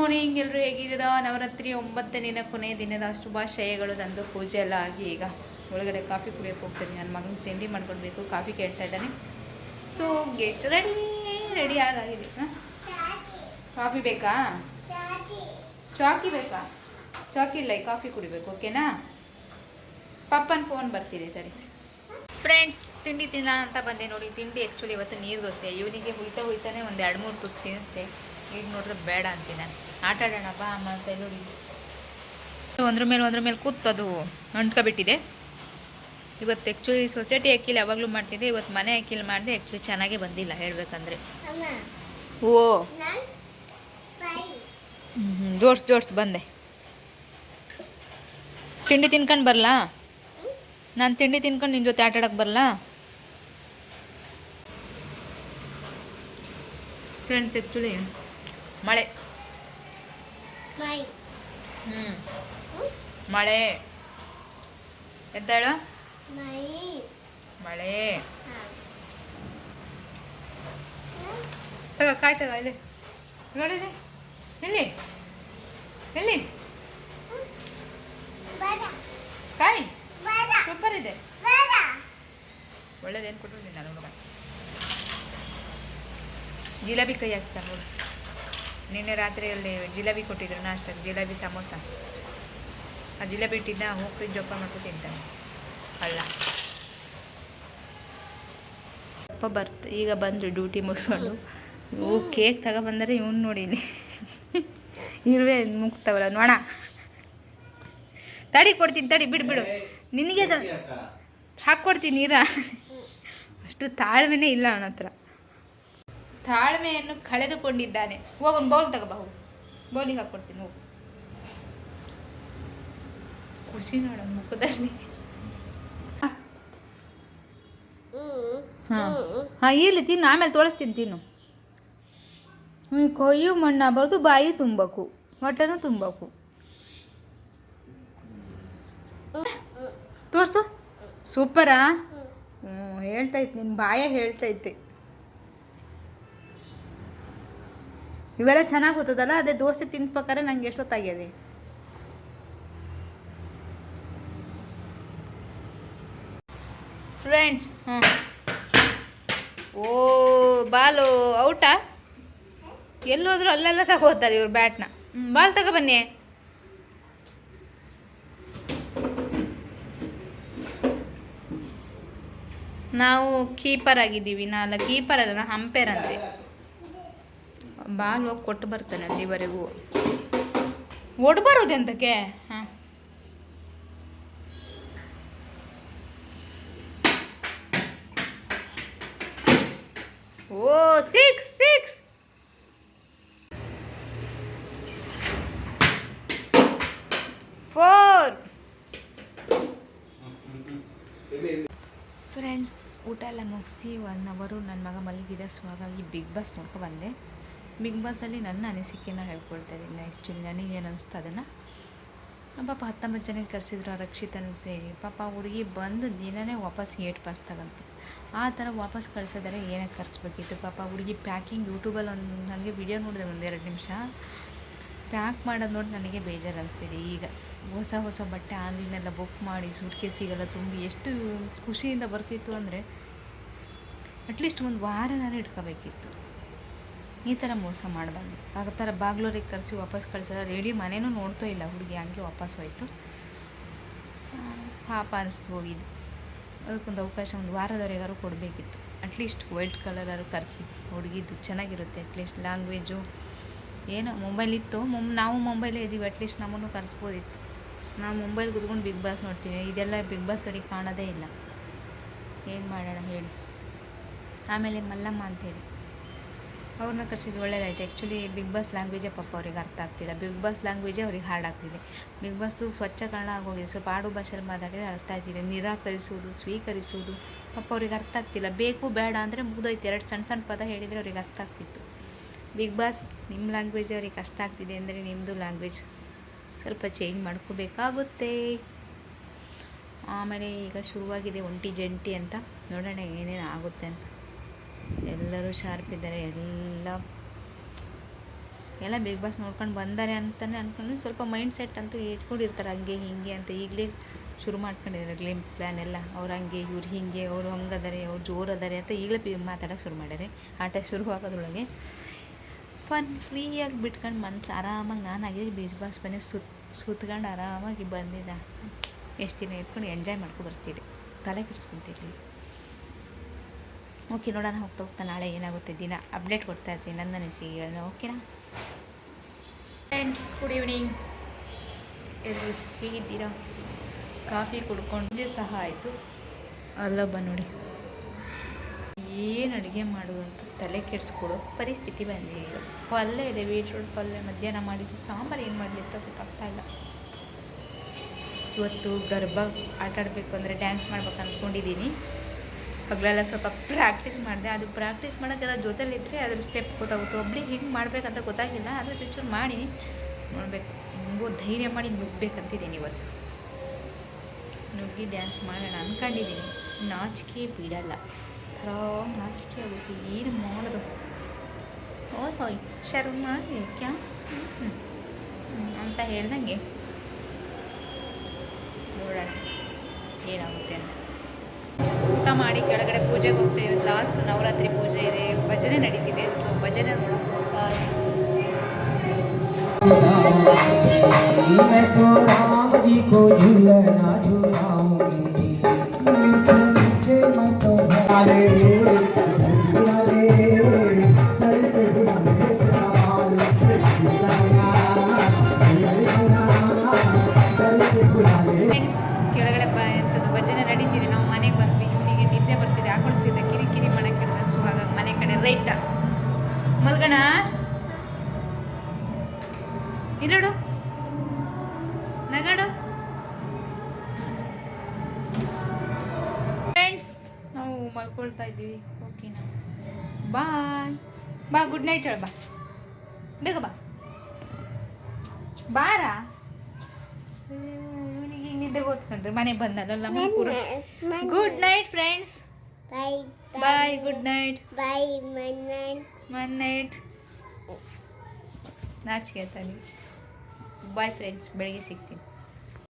Morning ಎಲ್ಲರೂ ಹೇಗಿದ್ದೀರಾ? ನವರಾತ್ರಿ ಒಂಬತ್ತನೇ ದಿನ, ಕೊನೆಯ ದಿನದ ಶುಭಾಶಯಗಳು ನಂದು ಪೂಜೆ ಎಲ್ಲ ಆಗಿ ಈಗ ಒಳಗಡೆ ಕಾಫಿ ಕುಡಿಯೋಕೆ ಹೋಗ್ತೀನಿ. ನನ್ನ ಮಗನ ತಿಂಡಿ ಮಾಡ್ಕೊಳ್ಬೇಕು ಕಾಫಿ ಕೇಳ್ತಾ ಇದ್ದಾನೆ. ಸೊ ಗೆಟ್ ರೆಡಿ ರೆಡಿ ಆಗಿದೆ ಕಾಫಿ ಬೇಕಾ? ಚಾಕಿ ಬೇಕಾ? ಚಾಕಿ ಇಲ್ಲ ಕಾಫಿ ಕುಡಿಬೇಕು ಓಕೆನಾ ಪಪ್ಪನ ಫೋನ್ ಬರ್ತಿದೆ, ಸರಿ. ಫ್ರೆಂಡ್ಸ್ ತಿಂಡಿ ತಿನ್ನ ಅಂತ ಬಂದೆ ನೋಡಿ. ತಿಂಡಿ ಆ್ಯಕ್ಚುಲಿ ಇವತ್ತು ನೀರು ದೋಸೆ. ಇವನಿಗೆ ಹುಯ್ತಾ ಹುಯ್ತಾನೆ ಒಂದು ಎರಡು ಮೂರು ತುತ್ತು ತಿನ್ನಿಸ್ದೆ. ಈಗ ನೋಡ್ರೆ ಬೇಡ ಅಂತೀನಿ ನಾನು ಆಟ ಆಡೋಣ ಬಾ ಅಮ್ಮ ಅಂತ ನೋಡಿ. ಒಂದ್ರ ಮೇಲೆ ಒಂದ್ರ ಮೇಲೆ ಕೂತದು ಅಂಟ್ಕೊಬಿಟ್ಟಿದೆ. ಇವತ್ತು ಆ್ಯಕ್ಚುಲಿ ಸೊಸೈಟಿ ಅಕ್ಕಿಲ್ ಯಾವಾಗಲೂ ಮಾಡ್ತಿದ್ದೆ ಇವತ್ತು ಮನೆ ಅಕ್ಕಿಲ್ ಮಾಡಿದೆ ಆ್ಯಕ್ಚುಲಿ ಚೆನ್ನಾಗೇ ಬಂದಿಲ್ಲ ಹೇಳ್ಬೇಕಂದ್ರೆ. ಓ. ಹ್ಞೂ ಜೋಡ್ಸ್ ಜೋಡ್ಸ್ ಬಂದೆ. ತಿಂಡಿ ತಿನ್ಕೊಂಡು ಬರಲಾ? ನಾನು ತಿಂಡಿ ತಿನ್ಕೊಂಡು ನಿನ್ನ ಜೊತೆ ಆಟಾಡಕ್ಕೆ ಬರಲಾ? ಫ್ರೆಂಡ್ಸ್ ಆ್ಯಕ್ಚುಲಿ ಮಳೆ. ಹ್ಞೂ ಮಳೆ. ಎದ್ದಾಳ ಮಳೆ. ತಗ ಕಾಯ್ ತಗ ಇಲ್ಲಿ. ನೋಡಿದೆ ಎಲ್ಲಿ ಎಲ್ಲಿ ಕಾಯ್. ಸೂಪರ್ ಇದೆ. ಒಳ್ಳೇದೇನು ಕೊಟ್ಟು ನಾನು ಹುಡುಗ ಜಿಲೇಬಿ ಕೈ ಹಾಕ್ತಾರೆ ನೋಡು. ನಿನ್ನೆ ರಾತ್ರಿಯಲ್ಲಿ ಜಿಲೇಬಿ ಕೊಟ್ಟಿದ್ರು ನಾಷ್ಟಕ್ಕೆ ಜಿಲೇಬಿ ಸಮೋಸ. ಆ ಜಿಲೇಬಿ ಇಟ್ಟಿದ್ದ ಹೋಗಿ ಫ್ರಿಜ್ ಒಪ್ಪ ಮಾಡ್ಕೊಂಡು ತಿಂತಾನೆ ಅಲ್ಲ. ಅಪ್ಪ ಬರ್ತ ಈಗ ಬಂದರು ಡ್ಯೂಟಿ ಮುಗಿಸ್ಕೊಂಡು. ಇವು ಕೇಕ್ ತಗೊಬಂದರೆ ಇವ್ನು ನೋಡಿ ಇಲ್ಲಿ. ಇರುವೆ ಮುಗ್ತಾವಲ್ಲ ನೋಣ ತಡಿ ಕೊಡ್ತೀನಿ ತಡಿ ಬಿಡು ಬಿಡು. ನಿನಗೆ ಅದ ಹಾಕ್ಕೊಡ್ತೀನಿ ನೀರ ಅಷ್ಟು ತಾಳ್ಮೆನೇ ಇಲ್ಲ ಅವನ ಹತ್ರ. ತಾಳ್ಮೆಯನ್ನು ಕಳೆದುಕೊಂಡಿದ್ದಾನೆ. ಹೋಗೋಣ ಬೌಲ್ ತಗೋಬಹುದು ಬೌಲಿಗೆ ಹಾಕ್ಕೊಡ್ತೀನಿ ಹೋಗು. ಖುಷಿ ನೋಡ ಮುಖದಲ್ಲಿ. ಹಾಂ ಹಾಂ ಇಲ್ಲಿ ತಿನ್ನು ಆಮೇಲೆ ತೋಳಿಸ್ತೀನಿ ತಿನ್ನು. ಹ್ಞೂ ಕೊಯ್ಯು ಮಣ್ಣಾಗಬಾರ್ದು ಬಾಯಿ ತುಂಬಬೇಕು ಹೊಟ್ಟೆನೂ ತುಂಬಬೇಕು ತೋರಿಸು. ಸೂಪರಾ? ಹ್ಞೂ ಇತ್ತು ನಿನ್ನ ಬಾಯ ಹೇಳ್ತೈತೆ ಇವೆಲ್ಲ ಚೆನ್ನಾಗಿ ಗೊತ್ತದಲ್ಲ? ಅದೇ ದೋಸೆ ತಿನ್ಬೇಕಾದ್ರೆ ನಂಗೆ ಎಷ್ಟೊತ್ತಾಗ್ಯದೆ ಫ್ರೆಂಡ್ಸ್ ಹ್ಞೂ ಓ ಬಾಲು ಔಟಾ? ಎಲ್ಲೋದ್ರೂ ಅಲ್ಲೆಲ್ಲ ತಗೋತಾರೆ ಇವ್ರು ಬ್ಯಾಟ್ನ. ಹ್ಞೂ ಬಾಲ್ ತಗೋ ಬನ್ನಿ. ನಾವು ಕೀಪರ್ ಆಗಿದ್ದೀವಿ. ನಾಲ್ಲ ಕೀಪರ್ ಅಲ್ಲ ನಾ ಹಂಪೇರ್ ಅಂತೆ ಬಾಲ್ ಹೋಗಿ ಕೊಟ್ಟು ಬರ್ತಾನೆ ಅಲ್ಲಿವರೆಗೂ. ಓಡ್ಬಾರೋದು ಎಂತಕ್ಕೆ? ಹಾಂ. ಓ ಸಿಕ್ಸ್ ಸಿಕ್ಸ್. ಫೋರ್. ಫ್ರೆಂಡ್ಸ್ ಊಟ ಎಲ್ಲ ಮುಗಿಸಿ ಒನ್ ಅವರು ನನ್ನ ಮಗ ಮಲಗಿದ ಸೊ ಹಾಗಾಗಿ ಬಿಗ್ ಬಾಸ್ ನೋಡ್ಕೊ ಬಂದೆ. ಬಿಗ್ ಬಾಸಲ್ಲಿ ನನ್ನ ಅನಿಸಿಕೆನ ಹೇಳ್ಕೊಳ್ತಾ ಇದ್ದೀನಿ ಆ್ಯಕ್ಚುಲಿ ನನಗೆ ಏನು ಅನಿಸ್ತಾ ಅದನ್ನು ಪಾಪ ಹತ್ತೊಂಬತ್ತು ಜನಕ್ಕೆ ಕರೆಸಿದ್ರು ರಕ್ಷಿತನ ಸೇರಿ. ಪಾಪ ಹುಡುಗಿ ಬಂದು ದಿನನೇ ವಾಪಸ್ ಏಟ್ ಪಾಸ್ ತಗಂತು ಆ ಥರ ವಾಪಸ್ ಕಳ್ಸಿದರೆ ಏನಕ್ಕೆ ಕರೆಸ್ಬೇಕಿತ್ತು. ಪಾಪ ಹುಡುಗಿ ಪ್ಯಾಕಿಂಗ್ ಯೂಟ್ಯೂಬಲ್ಲಿ ಒಂದು ನನಗೆ ವಿಡಿಯೋ ನೋಡಿದೆ ಒಂದೆರಡು ನಿಮಿಷ. ಪ್ಯಾಕ್ ಮಾಡೋದು ನೋಡಿ ನನಗೆ ಬೇಜಾರು ಅನಿಸ್ತಿದೆ ಈಗ. ಹೊಸ ಹೊಸ ಬಟ್ಟೆ ಆನ್ಲೈನೆಲ್ಲ ಬುಕ್ ಮಾಡಿ, ಸೂಟ್ಕೇಸಿಗೆಲ್ಲ ತುಂಬಿ ಎಷ್ಟು ಖುಷಿಯಿಂದ ಬರ್ತಿತ್ತು ಅಂದರೆ ಅಟ್ಲೀಸ್ಟ್ ಒಂದು ವಾರನಾರು ಇಟ್ಕೋಬೇಕಿತ್ತು. ಈ ಥರ ಮೋಸ ಮಾಡಬಾರ್ದು. ಆ ಥರ ಬಾಗ್ಲೂರಿಗೆ ಕರೆಸಿ ವಾಪಸ್ ಕಳಿಸಿದ್ರೆ ರೆಡಿ ಮನೇನೂ ನೋಡ್ತಾ ಇಲ್ಲ ಹುಡುಗಿ, ಹಂಗೆ ವಾಪಸ್ ಹೋಯ್ತು. ಪಾಪ ಅನಿಸ್ತು ಹೋಗಿದ್ದು ಅದಕ್ಕೊಂದು ಅವಕಾಶ ಒಂದು ವಾರದವರೆಗಾರು ಕೊಡಬೇಕಿತ್ತು. ಅಟ್ಲೀಸ್ಟ್ ವೈಟ್ ಕಲರಾರು ಕರೆಸಿ. ಹುಡುಗಿದ್ದು ಚೆನ್ನಾಗಿರುತ್ತೆ ಅಟ್ಲೀಸ್ಟ್ ಲ್ಯಾಂಗ್ವೇಜು ಏನೋ ಮೊಬೈಲ್ ಇತ್ತು. ಮೊಮ್ ನಾವು ಮೊಬೈಲೇ ಇದ್ದೀವಿ ಅಟ್ಲೀಸ್ಟ್ ನಮ್ಮನ್ನು ಕರೆಸ್ಬೋದಿತ್ತು. ನಾವು ಮೊಬೈಲ್ ಕುತ್ಕೊಂಡು ಬಿಗ್ ಬಾಸ್ ನೋಡ್ತೀವಿ ಇದೆಲ್ಲ ಬಿಗ್ ಬಾಸ್ ಅವ್ರಿಗೆ ಕಾಣೋದೇ ಇಲ್ಲ. ಏನು ಮಾಡೋಣ ಹೇಳಿ. ಆಮೇಲೆ ಮಲ್ಲಮ್ಮ ಅಂತೇಳಿ. ಅವ್ರನ್ನ ಕರ್ಸಿದ್ದು ಒಳ್ಳೇದಾಯ್ತು. ಆ್ಯಕ್ಚುಲಿ ಬಿಗ್ ಬಾಸ್ ಲ್ಯಾಂಗ್ವೇಜೇ ಪಾಪ ಅವ್ರಿಗೆ ಅರ್ಥ ಆಗ್ತಿಲ್ಲ. ಬಿಗ್ ಬಾಸ್ ಲ್ಯಾಂಗ್ವೇಜೇ ಅವ್ರಿಗೆ ಹಾರ್ಡ್ ಆಗ್ತಿದೆ. ಬಿಗ್ ಬಾಸು ಸ್ವಚ್ಛ ಕನ್ನಡ ಆಗೋಗಿದೆ. ಸ್ವಲ್ಪ ಆಡು ಭಾಷೆಯಲ್ಲಿ ಮಾತಾಡಿದರೆ ಅರ್ಥ ಆಗ್ತಿದೆ. ನಿರಾಕರಿಸುವುದು, ಸ್ವೀಕರಿಸುವುದು ಪಾಪ ಅವ್ರಿಗೆ ಅರ್ಥ ಆಗ್ತಿಲ್ಲ. ಬೇಕು, ಬೇಡ ಅಂದರೆ ಮುಗ್ದೋಯ್ತು. ಎರಡು ಸಣ್ಣ ಸಣ್ಣ ಪದ ಹೇಳಿದರೆ ಅವ್ರಿಗೆ ಅರ್ಥ ಆಗ್ತಿತ್ತು. ಬಿಗ್ ಬಾಸ್ ನಿಮ್ಮ ಲ್ಯಾಂಗ್ವೇಜ್ ಅವ್ರಿಗೆ ಕಷ್ಟ ಆಗ್ತಿದೆ ಅಂದರೆ ನಿಮ್ಮದು ಲ್ಯಾಂಗ್ವೇಜ್ ಸ್ವಲ್ಪ ಚೇಂಜ್ ಮಾಡ್ಕೋಬೇಕಾಗುತ್ತೆ. ಆಮೇಲೆ ಈಗ ಶುರುವಾಗಿದೆ ಒಂಟಿ ಜಂಟಿ ಅಂತ. ನೋಡೋಣ ಏನೇನು ಆಗುತ್ತೆ ಅಂತ. ಎಲ್ಲರೂ ಶಾರ್ಪ್ ಇದ್ದಾರೆ, ಎಲ್ಲ ಎಲ್ಲ ಬಿಗ್ ಬಾಸ್ ನೋಡ್ಕೊಂಡು ಬಂದಾರೆ ಅಂತಲೇ ಅಂದ್ಕೊಂಡು ಸ್ವಲ್ಪ ಮೈಂಡ್ ಸೆಟ್ ಅಂತೂ ಇಟ್ಕೊಂಡಿರ್ತಾರೆ, ಹಂಗೆ ಹಿಂಗೆ ಅಂತ ಈಗಲೇ ಶುರು ಮಾಡ್ಕೊಂಡಿದ್ದಾರೆ ಗ್ಲೇಮ್ ಪ್ಲ್ಯಾನ್ ಎಲ್ಲ. ಅವ್ರು ಹಂಗೆ, ಇವ್ರು ಹಿಂಗೆ, ಅವರು ಹಂಗದಾರೆ, ಅವ್ರು ಜೋರು ಅದಾರೆ ಅಂತ ಈಗಲೇ ಮಾತಾಡೋಕೆ ಶುರು ಮಾಡ್ಯಾರೆ ಆಟ ಶುರು ಆಗೋದ್ರೊಳಗೆ ಫನ್ ಫ್ರೀಯಾಗಿ ಬಿಟ್ಕೊಂಡು ಮನ್ಸು ಆರಾಮಾಗಿ ನಾನು ಆಗಿದ್ದು ಬಿಗ್ ಬಾಸ್ ಮನೆ ಸುತ್, ಸುತ್ಕೊಂಡು ಆರಾಮಾಗಿ ಬಂದಿದ್ದ. ಎಷ್ಟು ದಿನ ಇಟ್ಕೊಂಡು ಎಂಜಾಯ್ ಮಾಡ್ಕೊಂಡು ಬರ್ತಿದ್ದೆ. ತಲೆ ಕೆಡಿಸ್ಕೊಂತಿರ್ಲಿಲ್ಲ. ಓಕೆ ನೋಡೋಣ, ಹೋಗ್ತಾ ಹೋಗ್ತಾ ನಾಳೆ ಏನಾಗುತ್ತೆ ದಿನ. ಅಪ್ಡೇಟ್ ಕೊಡ್ತಾ ಇರ್ತೀನಿ, ನನ್ನ ಅನಿಸಿಕೆಗಳನ್ನ ಓಕೆನಾ? ಫ್ರೆಂಡ್ಸ್ ಗುಡ್ ಈವ್ನಿಂಗ್ ಎಲ್ಲರೂ ಹೇಗಿದ್ದೀರಾ? ಕಾಫಿ ಕುಡ್ಕೊಂಡು ಸಹ ಆಯಿತು. ಅಲ್ಲೊಬ್ಬ ನೋಡಿ. ಏನು ಅಡುಗೆ ಮಾಡುವಂಥ ತಲೆ ಕೆಡಿಸ್ಕೊಡೋ ಪರಿಸ್ಥಿತಿ ಬಂದಿದೆ ಈಗ ಪಲ್ಯ ಇದೆ ಬೀಟ್ರೂಟ್ ಪಲ್ಯ, ಮಧ್ಯಾಹ್ನ ಮಾಡಿದ್ದು ಸಾಂಬಾರು ಏನು ಮಾಡಲಿ ಅಂತ ಗೊತ್ತಾಗ್ತಾ ಇಲ್ಲ. ಇವತ್ತು ಗರ್ಭ ಆಟ ಆಡಬೇಕು ಅಂದರೆ ಡ್ಯಾನ್ಸ್ ಮಾಡ್ಬೇಕು ಅಂದ್ಕೊಂಡಿದ್ದೀನಿ. ಹಗಲೆಲ್ಲ ಸ್ವಲ್ಪ ಪ್ರಾಕ್ಟೀಸ್ ಮಾಡಿದೆ. ಅದು ಪ್ರಾಕ್ಟೀಸ್ ಮಾಡೋಕ್ಕೆಲ್ಲ ಜೊತೆಲಿದ್ದರೆ ಅದ್ರ ಸ್ಟೆಪ್ ಗೊತ್ತಾಗುತ್ತೆ. ಒಬ್ಳಿಗೆ ಹಿಂಗೆ ಮಾಡಬೇಕಂತ ಗೊತ್ತಾಗಿಲ್ಲ. ಆದರೆ ಚುಚ್ಚೂರು ಮಾಡಿ ನೋಡಬೇಕು. ಹೆಂಗೋ ಧೈರ್ಯ ಮಾಡಿ ನುಗ್ಬೇಕಂತಿದ್ದೀನಿ ಇವತ್ತು. ನುಗ್ಗಿ ಡ್ಯಾನ್ಸ್ ಮಾಡೋಣ ಅಂದ್ಕೊಂಡಿದ್ದೀನಿ ನಾಚಿಕೆ ಬಿಡಲ್ಲ. ಥರ ನಾಚಿಕೆ ಆಗುತ್ತೆ. ಏನು ಮಾಡೋದು? ಓಯ್ ಹೋಯ್ ಶರ್ಮ ಕ್ಯಾ ಅಂತ ಹೇಳ್ದಂಗೆ ನೋಡೋಣ. ಏನಾಗುತ್ತೆ ಅಂತ. ಊಟ ಮಾಡಿ ಕೆಳಗಡೆ ಪೂಜೆಗೆ ಹೋಗ್ತೇವೆ ಲಾಸ್ಟ್ ನವರಾತ್ರಿ ಪೂಜೆ ಇದೆ. ಭಜನೆ ನಡೀತಿದೆ. ಸೊ ಭಜನೆ ನೋಡೋಕೆ ಇರಡು ನಗಡು. ಫ್ರೆಂಡ್ಸ್ ನಾವು ಮಲ್ಕೊಳ್ತಾ ಇದ್ದೀವಿ. ಓಕೆನಾ ಬಾಯ್ ಬಾ ಗುಡ್ ನೈಟ್ ಹೇಳ ಬಾ. ಬೇಗ ಬಾ. ಬಾರ? ಇವನಿಗೆ ಈಗ ನಿದ್ದೆ ಓದ್ಕೊಂಡ್ರಿ ಮನೆಗೆ ಬಂದಲ್ಲ good night friends bye bye good night bye man night man. Night ನಾಚಿಕೆ ತಾನೆ ಬಾಯ್ ಫ್ರೆಂಡ್ಸ್ ಬೆಳಗ್ಗೆ ಸಿಗ್ತೀನಿ.